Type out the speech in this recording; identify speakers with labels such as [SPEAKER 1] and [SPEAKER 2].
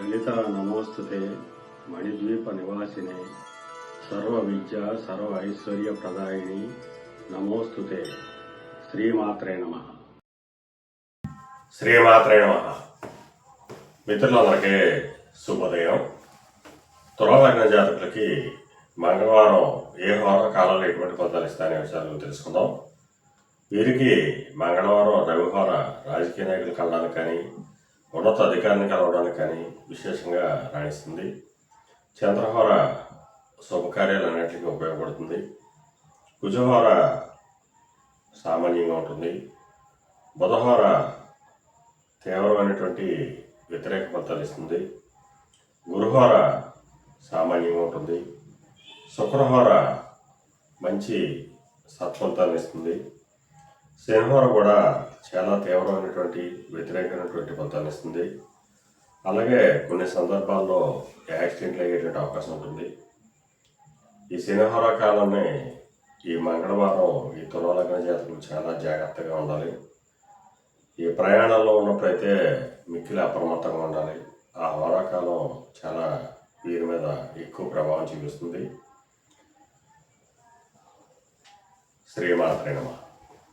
[SPEAKER 1] లలిత నమోస్తుతే మణిద్వీప నివాసినే సర్వ విద్య సర్వ ఐశ్వర్య ప్రదాయిని నమోస్తుతే శ్రీమాత్రే నమ.
[SPEAKER 2] శ్రీమాత్రే నమ. మిత్రులందరికీ శుభోదయం. తులలగ్న జాతకులకి మంగళవారం ఏ హోర కాలంలో ఎటువంటి ఫలితాలు ఇస్తాయనే విషయాలు తెలుసుకుందాం. వీరికి మంగళవారం రవిహోర రాజకీయ నాయకులు కళ్ళాలి కానీ ఉన్నత అధికారిని కలవడానికి కానీ విశేషంగా రాణిస్తుంది. చంద్రహోర శుభకార్యాలన్నింటికి ఉపయోగపడుతుంది. కుజహోర సామాన్యంగా ఉంటుంది. బుధహోర తీవ్రమైనటువంటి వ్యతిరేక ఫలితాలు ఇస్తుంది. గురుహోర సామాన్యంగా ఉంటుంది. శుక్రహోర మంచి సత్ఫలితాన్ని ఇస్తుంది. శనిహోర కూడా చాలా తీవ్రమైనటువంటి వ్యతిరేకమైనటువంటి ఫలితాన్ని ఇస్తుంది. అలాగే కొన్ని సందర్భాల్లో యాక్సిడెంట్లు అయ్యేటువంటి అవకాశం ఉంటుంది. ఈ శనిహోర కాలాన్ని ఈ మంగళవారం ఈ తులలగ్న జాతకులు చాలా జాగ్రత్తగా ఉండాలి. ఈ ప్రయాణాల్లో ఉన్నప్పుడైతే మిక్కిలి అప్రమత్తంగా ఉండాలి. ఆ హోరాకాలం చాలా వీరి మీద ఎక్కువ ప్రభావం చూపిస్తుంది. శ్రీమాత్రేనమా